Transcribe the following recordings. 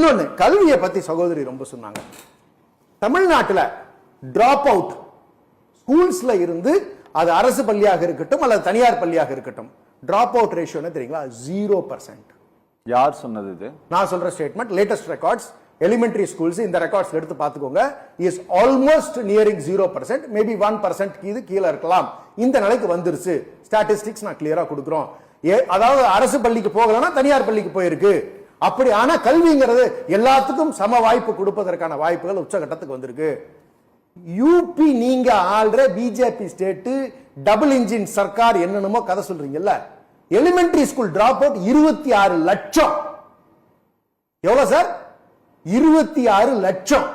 இன்னொன்னு கல்வியை பத்தி சகோதரி ரொம்ப சொன்னாங்க. தமிழ்நாட்டுல டிராப் அவுட் ஸ்கூல்ஸ்ல இருந்து அது அரசு பள்ளியாக இருக்கட்டும் அல்லது தனியார் பள்ளியாக இருக்கட்டும் டிராப் அவுட் ரேஷியோ என்ன தெரியுங்களா? ஜீரோ பர்சன்ட் யார் சொன்னது இது? நான் சொல்ற statement latest records elementary schools இந்த ரெக்கார்ட்ஸ் எடுத்து பார்த்துக்கோங்க. Is almost nearing zero percent maybe one percent இது கீழே இருக்கலாம். இந்த நிலைக்கு வந்துருச்சு. ஸ்டாட்டிஸ்டிக்ஸ் நான் கிளியரா கொடுக்குறோம். அதாவது அரசு பள்ளிக்கு போகலன்னா தனியார் பள்ளிக்கு போயிருக்கு. அப்படி ஆனா கல்விங்கிறது எல்லாத்துக்கும் சம வாய்ப்பு கொடுப்பதற்கான வாய்ப்புகள் உச்சகட்டத்துக்கு வந்திருக்கு. யூபி நீங்க ஆள்ற பிஜேபி ஸ்டேட்டு டபுள் இன்ஜின் சர்க்கார் என்னென்னமோ கதை சொல்றீங்கல்ல. எலிமெண்டரி ஸ்கூல் டிராப் அவுட் இருபத்தி ஆறு லட்சம். எவ்வளவு சார்? இருபத்தி ஆறு லட்சம்.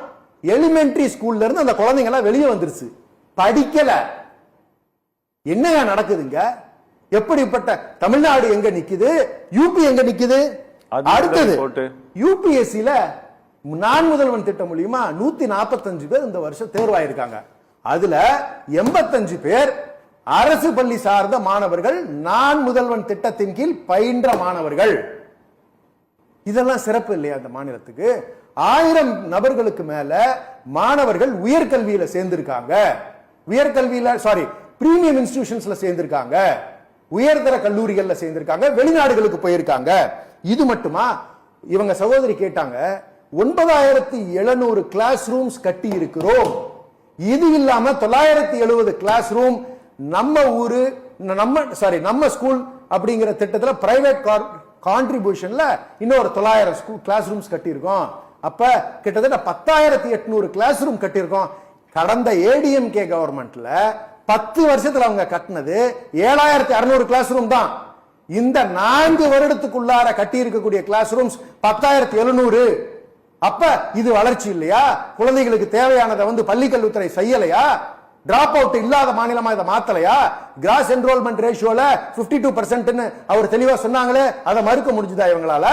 எலிமெண்டரி ஸ்கூல்ல இருந்து அந்த குழந்தைங்க எல்லாம் வெளியே வந்துருச்சு. படிக்கல. என்னங்க நடக்குதுங்க? எப்படிப்பட்ட தமிழ்நாடு எங்க நிக்குது? யூபி எங்க நிக்குது? அடுத்தது போட்டு. யூபிஎஸ்சில நான் முதல்வன் திட்டம் மூலியமா நூத்தி நாற்பத்தஞ்சு பேர் இந்த வருஷம் தேர்வாயிருக்காங்க. அதுல எண்பத்தஞ்சு பேர் அரசு பள்ளி சார்ந்த மாணவர்கள் நான் முதல்வன் திட்டத்தின் கீழ் பயின்ற மாணவர்கள். இதெல்லாம் சிறப்பு இல்லையா அந்த மாநிலத்துக்கு? ஆயிரம் நபர்களுக்கு மேல மாணவர்கள் உயர்கல்வியில சேர்ந்திருக்காங்க. உயர்கல்வியில சாரி பிரீமியம் இன்ஸ்டிடியூஷன்ஸ்ல சேர்ந்திருக்காங்க. உயர்தர கல்லூரிகள்ல சேர்ந்திருக்காங்க வெளிநாடுகளுக்கு போயிருக்காங்க. இது மட்டுமா? இவங்க சகோதரி கேட்டாங்க ஒன்பதாயிரத்தி எழுநூறு கிளாஸ் ரூம்ஸ் கட்டி இருக்கிறோம் இது இல்லாம தொள்ளாயிரத்தி எழுபது கிளாஸ் ரூம் நம்ம ஊரு நம்ம சாரி நம்ம ஸ்கூல் அப்படிங்கிற திட்டத்தில் பிரைவேட் கான்ட்ரிபியூஷன்ல இன்னொரு தொள்ளாயிரம் ஸ்கூல் கிளாஸ் ரூம்ஸ் கட்டியிருக்கோம். அப்ப கிட்டத்தட்ட பத்தாயிரத்தி எட்நூறு கிளாஸ் ரூம் கட்டியிருக்கோம். கடந்த ஏடிஎம்கே கவர்மெண்ட்ல பத்து வருஷத்தில் அவங்க கட்டினது ஏழாயிரத்தி அறுநூறு கிளாஸ் ரூம் தான். இந்த நான்கு வருடத்துக்குள்ளார கட்டி இருக்கக்கூடிய கிளாஸ் ரூம்ஸ் பத்தாயிரத்தி எழுநூறு. அப்ப இது வளர்ச்சி இல்லையா? குழந்தைகளுக்கு தேவையானதை வந்து பள்ளி கல்வித்துறை செய்யலையா? டிராப் அவுட் இல்லாத மாநிலமா இதை மாத்தலையா? கிராஸ் என்ரோல்மெண்ட் ரேஷியோல 52% டூ அவர் தெளிவா சொன்னாங்களே அதை மறுக்க முடிஞ்சுதா இவங்களால?